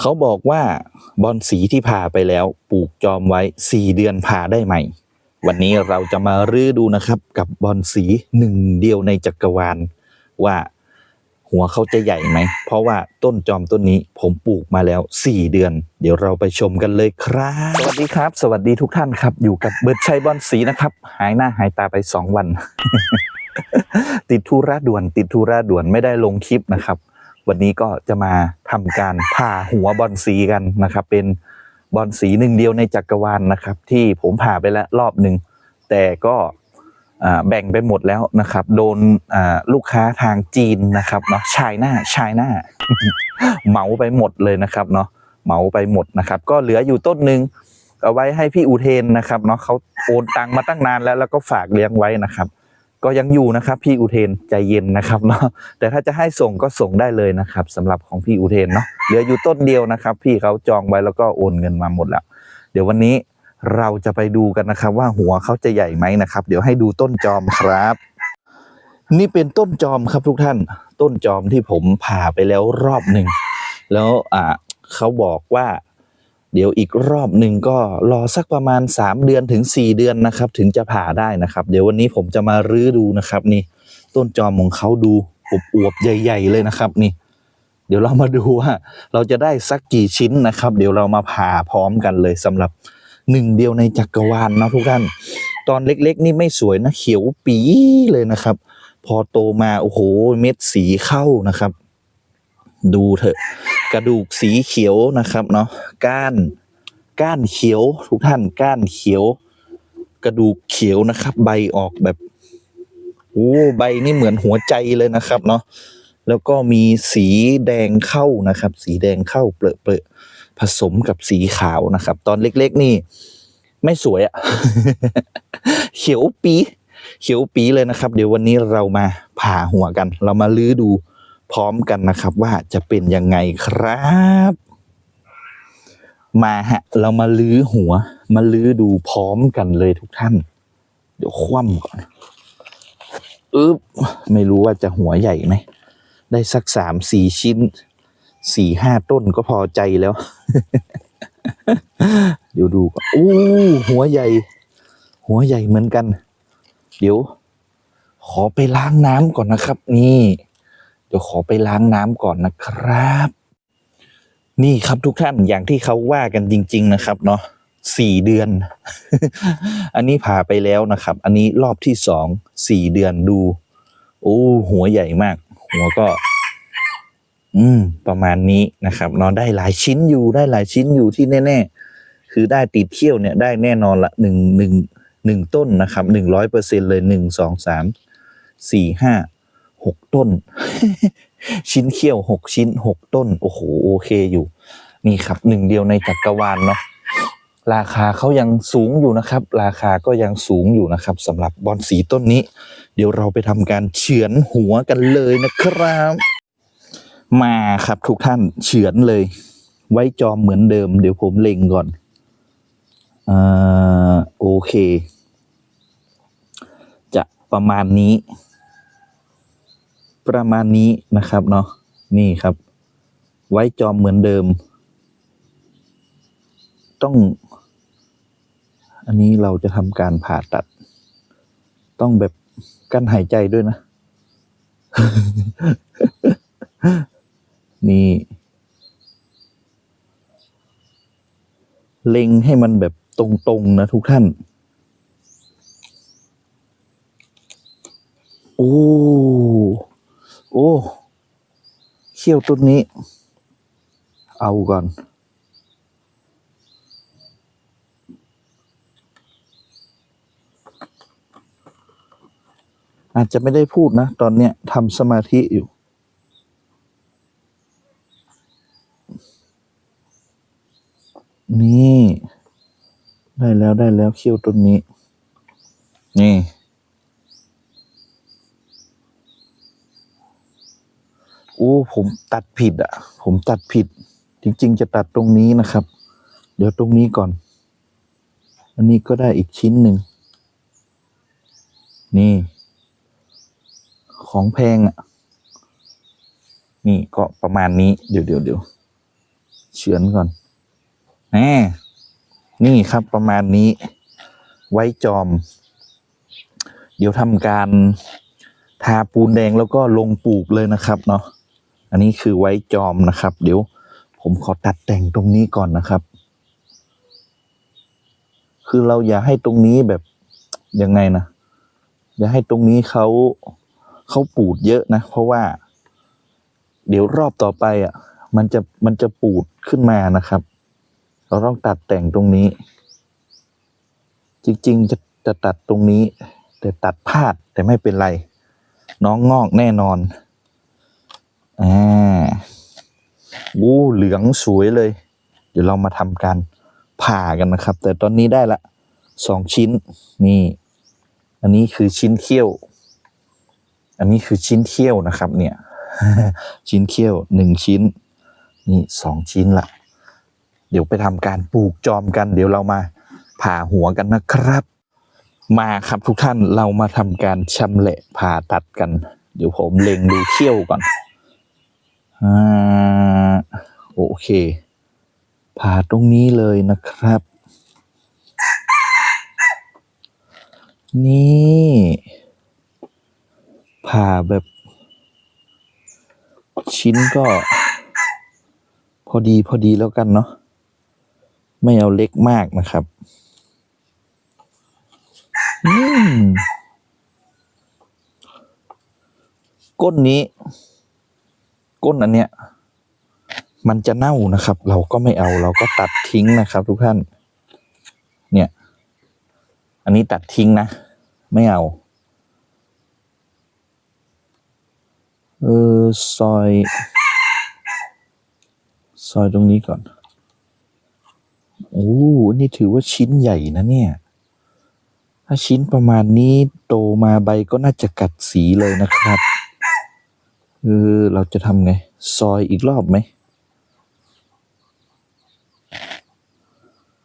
เขาบอกว่าบอนสีที่ผ่าไปแล้ว ปลูกจอมไว้สี่เดือนผ่าได้ใหม่ วันนี้เราจะมารื้อดูนะครับ กับบอนสีหนึ่งเดียวในจักรวาล ว่าหัวเขาจะใหญ่ไหม เพราะว่าต้นจอมต้นนี้ผมปลูกมาแล้ว 4 เดือน เดี๋ยวเราไปชมกันเลยครับ สวัสดีครับ สวัสดีทุกท่านครับ อยู่กับเบิร์ดชัยบอนสีนะครับ หายหน้าหายตาไป 2 วัน ติดธุระด่วน ติดธุระด่วนไม่ได้ลงคลิปนะครับ วันนี้ก็จะมาทำการผ่าหัวบอนสีกันนะครับ เป็นบอนสีหนึ่งเดียวในจักรวาลนะครับ ที่ผมผ่าไปแล้วรอบหนึ่งแต่ก็แบ่งไปหมดแล้วนะครับ โดนลูกค้าทางจีนนะครับเนาะชายหน้าชายหน้าเหมาไปหมดเลยนะครับเนาะเหมาไปหมดนะครับ ก็เหลืออยู่ต้นหนึ่งเอาไว้ให้พี่อุเทนนะครับเนาะเขาโอนตังมาตั้งนานแล้วแล้วก็ฝากเลี้ยงไว้นะครับ ก็ยังอยู่นะครับ พี่อุเทนใจเย็นนะครับเนาะแต่ถ้าจะให้ส่งก็ส่งได้เลยนะครับสำหรับของพี่อุเทนเนาะเหลืออยู่ต้นเดียวนะครับ พี่เขาจองไว้แล้วก็โอนเงินมาหมดแล้ว เดี๋ยววันนี้เราจะไปดูกันนะครับ ว่าหัวเขาจะใหญ่ไหมนะครับ เดี๋ยวให้ดูต้นจอมครับ นี่เป็นต้นจอมครับทุกท่าน ต้นจอมที่ผมผ่าไปแล้วรอบหนึ่งแล้วอ่าเขาบอกว่า เดี๋ยวอีกรอบหนึ่งก็รอสักประมาณ 3 เดือนถึง 4 เดือนนะครับ ถึงจะผ่าได้นะครับ เดี๋ยววันนี้ผมจะมารื้อดูนะครับ นี่ ต้นจอมของเขาดูอวบๆใหญ่ ๆ เลยนะครับ นี่ เดี๋ยวเรามาดูว่า เราจะได้สักกี่ชิ้นนะครับ เดี๋ยวเรามาผ่าพร้อมกันเลยสำหรับหนึ่งเดียวในจักรวาลนะทุกท่านตอนเล็ก ๆ นี่ไม่สวยนะเขียวปีเลยนะครับ พอโตมาโอ้โหเม็ดสีเข้านะครับ ดูเถอะ กระดูกสีเขียวนะครับเนาะก้านก้านเขียวทุกท่านก้านเขียว กระดูกเขียวนะครับ ใบออกแบบโอ้ใบนี่เหมือนหัวใจเลยนะครับเนาะแล้วก็มีสีแดงเข้านะครับ สีแดงเข้าเปรอะๆผสมกับสีขาวนะครับ ตอนเล็กๆนี่ ไม่สวยอะเขียวปี เขียวปีเลยนะครับ เดี๋ยววันนี้เรามาผ่าหัวกัน เรามาลื้อดู พร้อมกันนะครับ ว่าจะเป็นยังไงครับ มาฮะ เรามาลื้อหัว มาลื้อดูพร้อมกันเลยทุกท่าน เดี๋ยวคว่ำก่อนอึ๊บไม่รู้ว่าจะหัวใหญ่ไหมได้สักสามสี่ชิ้นสี่ห้าต้นก็พอใจแล้ว เดี๋ยวดูก่อนอู้หัวใหญ่ หัวใหญ่เหมือนกัน เดี๋ยว ขอไปล้างน้ำก่อนนะครับ นี่ ดี๋ยวขอไปล้างน้ำก่อนนะครับ นี่ครับทุกท่านอย่างที่เขาว่ากันจริง ๆ นะครับ เนาะสี่เดือน อันนี้ผ่าไปแล้วนะครับ อันนี้รอบที่สองสี่เดือนดู โอ้หัวใหญ่มาก หัวก็ อืม ประมาณนี้นะครับเนอนได้หลายชิ้นอยู่ได้หลายชิ้นอยู่ที่แน่ๆคือได้ติดเที่ยวเนี่ยได้แน่นอนละหนึ่งหนึ่งหนึ่งต้นนะครับหนึ่งร้อยเปอร์เซ็นเลยหนึ่งสองสามสี่ห้า หกต้น ชิ้นเขี้ยวหกชิ้นหกต้น โอ้โหโอเคอยู่ นี่ครับหนึ่งเดียวในจักรวาลเนาะราคาเขายังสูงอยู่นะครับ ราคาก็ยังสูงอยู่นะครับสำหรับบอนสีต้นนี้ เดี๋ยวเราไปทำการเฉือนหัวกันเลยนะครับ มาครับทุกท่านเฉือนเลย ไว้จอมเหมือนเดิม เดี๋ยวผมเล็งก่อนอ่าโอเค จะประมาณนี้ ประมาณนี้นะครับเนาะนี่ครับ ไว้จอมเหมือนเดิม ต้อง อันนี้เราจะทำการผ่าตัด ต้องแบบกั้นหายใจด้วยนะ นี่เล็งให้มันแบบตรงๆนะทุกท่าน โอ้โอ้ เขี้ยวต้นนี้ เอาก่อน อาจจะไม่ได้พูดนะ ตอนเนี้ยทำสมาธิอยู่นี่ ได้แล้วได้แล้วเขี้ยวต้นนี้ นี่ โอ้ผมตัดผิดอะ ผมตัดผิด จริง ๆ จะตัดตรงนี้นะครับ เดี๋ยวตรงนี้ก่อน อันนี้ก็ได้อีกชิ้นหนึ่ง นี่ ของแพงอะ นี่ก็ประมาณนี้ เดี๋ยวเดี๋ยวเดี๋ยวเฉือนก่อนแหมนี่ครับประมาณนี้ ไว้จอม เดี๋ยวทำการทาปูนแดงแล้วก็ลงปลูกเลยนะครับเนาะ อันนี้คือไว้จอมนะครับ เดี๋ยวผมขอตัดแต่งตรงนี้ก่อนนะครับ คือเราอย่าให้ตรงนี้แบบยังไงนะอย่าให้ตรงนี้เขาเขาปูดเยอะนะ เพราะว่า เดี๋ยวรอบต่อไปอะ มันจะมันจะปูดขึ้นมานะครับ เราต้องตัดแต่งตรงนี้ จริง ๆ จะจะตัดตรงนี้ แต่ตัดพลาดแต่ไม่เป็นไร น้องงอกแน่นอน อ่าวู้เหลืองสวยเลย เดี๋ยวเรามาทำการผ่ากันนะครับ แต่ตอนนี้ได้ละสองชิ้นนี่ อันนี้คือชิ้นเขี้ยว อันนี้คือชิ้นเขี้ยวนะครับ เนี่ย ชิ้นเขี้ยวหนึ่งชิ้น นี่สองชิ้นละเดี๋ยวไปทำการปลูกจอมกัน เดี๋ยวเรามาผ่าหัวกันนะครับ มาครับทุกท่านเรามาทำการชำแหละผ่าตัดกัน เดี๋ยวผมเล็งดูเขี้ยวก่อน อ่าโอเค ผ่าตรงนี้เลยนะครับ นี่ ผ่าแบบ ชิ้นก็ พอดีพอดีแล้วกันเนาะไม่เอาเล็กมากนะครับอืมก้นนี้ ก้นอันเนี้ย มันจะเน่านะครับ เราก็ไม่เอาเราก็ตัดทิ้งนะครับ ทุกท่าน เนี่ย อันนี้ตัดทิ้งนะ ไม่เอา เออซอย ซอยตรงนี้ก่อน โอ้นี่ถือว่าชิ้นใหญ่นะเนี่ยถ้าชิ้นประมาณนี้โตมาใบก็น่าจะกัดสีเลยนะครับ เออเราจะทำไง ซอยอีกรอบไหม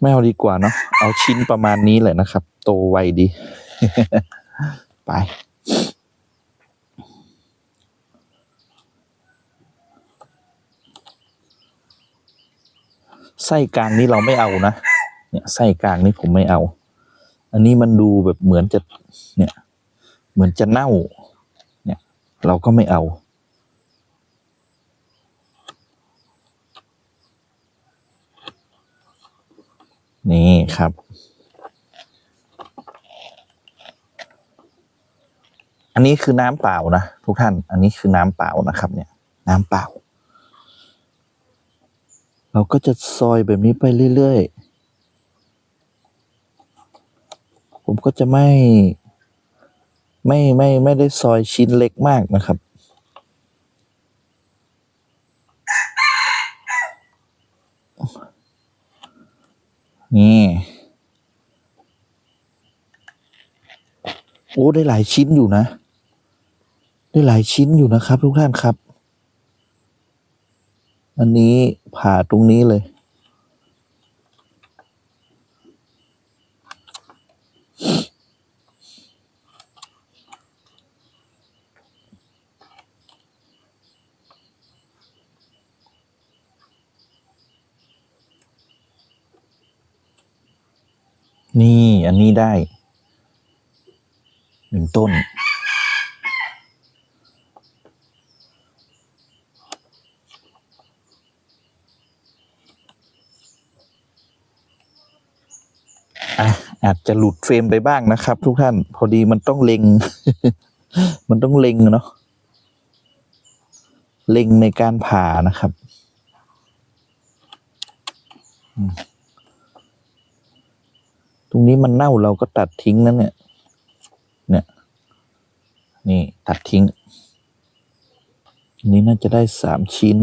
ไม่เอาดีกว่าเนาะเอาชิ้นประมาณนี้แหละนะครับ โตไวดี ไปไส้กลางนี้เราไม่เอานะเนี่ยไส้กลางนี้ผมไม่เอา อันนี้มันดูแบบเหมือนจะเนี่ย เหมือนจะเน่า เนี่ย เราก็ไม่เอา นี่ครับ อันนี้คือน้ำเปล่านะทุกท่าน อันนี้คือน้ำเปล่านะครับ เนี่ย น้ำเปล่า เราก็จะซอยแบบนี้ไปเรื่อยๆ ผมก็จะไม่ ไม่ไม่ไม่ได้ซอยชิ้นเล็กมากนะครับ นี่โอ้ได้หลายชิ้นอยู่นะ ได้หลายชิ้นอยู่นะครับ ทุกท่านครับ อันนี้ผ่าตรงนี้เลย นี่อันนี้ได้หนึ่งต้น อาจจะหลุดเฟรมไปบ้างนะครับ ทุกท่าน พอดีมันต้องเล็ง มันต้องเล็งเนาะเล็งในการผ่านะครับ อืม รงนี้มันเน่าเราก็ตัดทิ้งนั่นเนี่ย เนี่ย นี่ตัดทิ้งอันนี้น่าจะได้สามชิ้น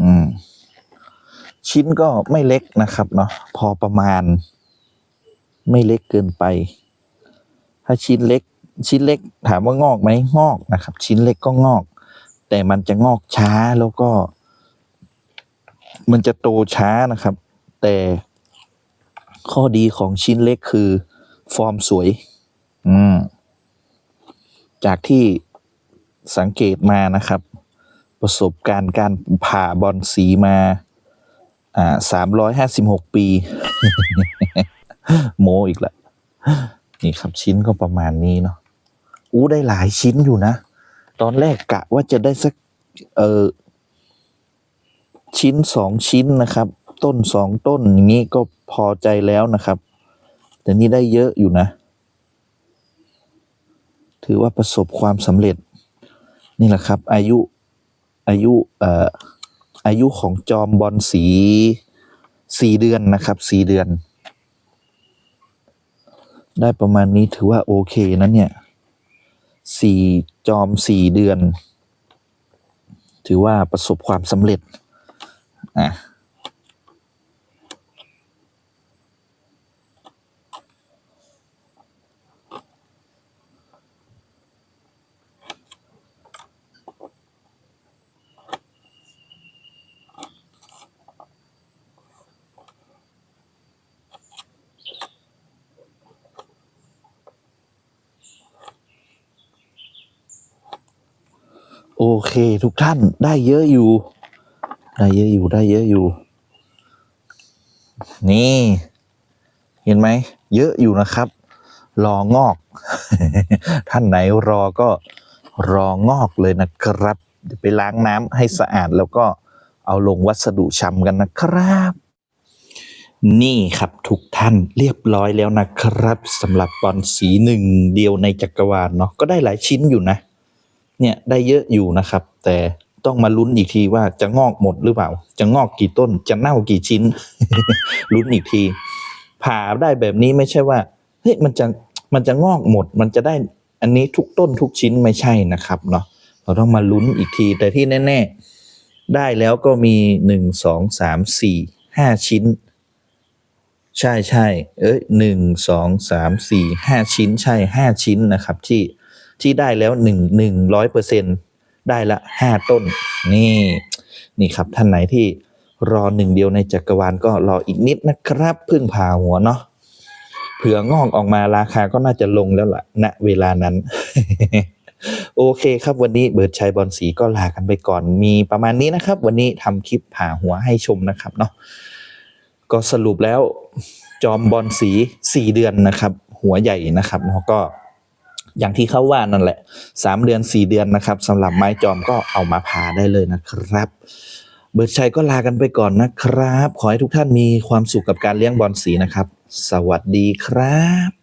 อืม ชิ้นก็ไม่เล็กนะครับเนาะ พอประมาณ ไม่เล็กเกินไป ถ้าชิ้นเล็ก ชิ้นเล็ก ถามว่างอกไหมงอกนะครับ ชิ้นเล็กก็งอก แต่มันจะงอกช้าแล้วก็ มันจะโตช้านะครับ แต่ ข้อดีของชิ้นเล็กคือ ฟอร์มสวย อืม จากที่สังเกตมานะครับ ประสบการณ์การผ่าบอลสีมา อ่าสามร้อยห้าสิบหกปี โมอีกละนี่ครับชิ้นก็ประมาณนี้เนาะอู้ได้หลายชิ้นอยู่นะ ตอนแรกกะว่าจะได้สัก เออชิ้นสองชิ้นนะครับ ต้นสองต้นอย่างนี้ก็พอใจแล้วนะครับ แต่นี่ได้เยอะอยู่นะ ถือว่าประสบความสำเร็จ นี่แหละครับ อายุอายุเอ่ออายุของจอมบอลสีสี่เดือนนะครับสี่เดือน ได้ประมาณนี้ถือว่าโอเคนะเนี่ยสี่จอมสี่เดือน ถือว่าประสบความสำเร็จอะ โอเค ทุกท่านได้เยอะอยู่ ได้เยอะอยู่ได้เยอะอยู่ นี่ เห็นไหม เยอะอยู่นะครับ รองอก ท่านไหนรอก็รองอกเลยนะครับไปล้างน้ำให้สะอาดแล้วก็เอาลงวัสดุชำกันนะครับ นี่ครับทุกท่านเรียบร้อยแล้วนะครับสำหรับบอลสีหนึ่งเดียวในจักรวาลเนาะก็ได้หลายชิ้นอยู่นะ เนี่ยได้เยอะอยู่นะครับ แต่ต้องมาลุ้นอีกทีว่าจะงอกหมดหรือเปล่า จะงอกกี่ต้นจะเน่ากี่ชิ้น ลุ้นอีกที ผ่าได้แบบนี้ไม่ใช่ว่าเฮ้ยมันจะมันจะงอกหมด มันจะได้อันนี้ทุกต้นทุกชิ้นไม่ใช่นะครับเนาะเราต้องมาลุ้นอีกที แต่ที่แน่ ๆ ได้แล้วก็มีหนึ่งสองสามสี่ห้าชิ้น ใช่ใช่เอ้ยหนึ่งสองสามสี่ห้าชิ้นใช่ห้าชิ้นนะครับที่ ที่ได้แล้วหนึ่งหนึ่งร้อยเปอร์เซ็นได้ละห้าต้น นี่ นี่ครับท่านไหนที่รอหนึ่งเดียวในจักรวาลก็รออีกนิดนะครับ พึ่งผ่าหัวเนาะเผื่องอกออกมาราคาก็น่าจะลงแล้วล่ะ ณเวลานั้น โอเคครับวันนี้เบิร์ดชัยบอลสีก็ลากันไปก่อนมีประมาณนี้นะครับ วันนี้ทำคลิปผ่าหัวให้ชมนะครับเนาะก็สรุปแล้วจอมบอลสีสี่เดือนนะครับ หัวใหญ่นะครับแล้วก็ อย่างที่เขาว่านั่นแหละสามเดือนสี่เดือนนะครับสำหรับไม้จอมก็เอามาผ่าได้เลยนะครับ เบิร์ดชัยก็ลากันไปก่อนนะครับ ขอให้ทุกท่านมีความสุขกับการเลี้ยงบอลสีนะครับ สวัสดีครับ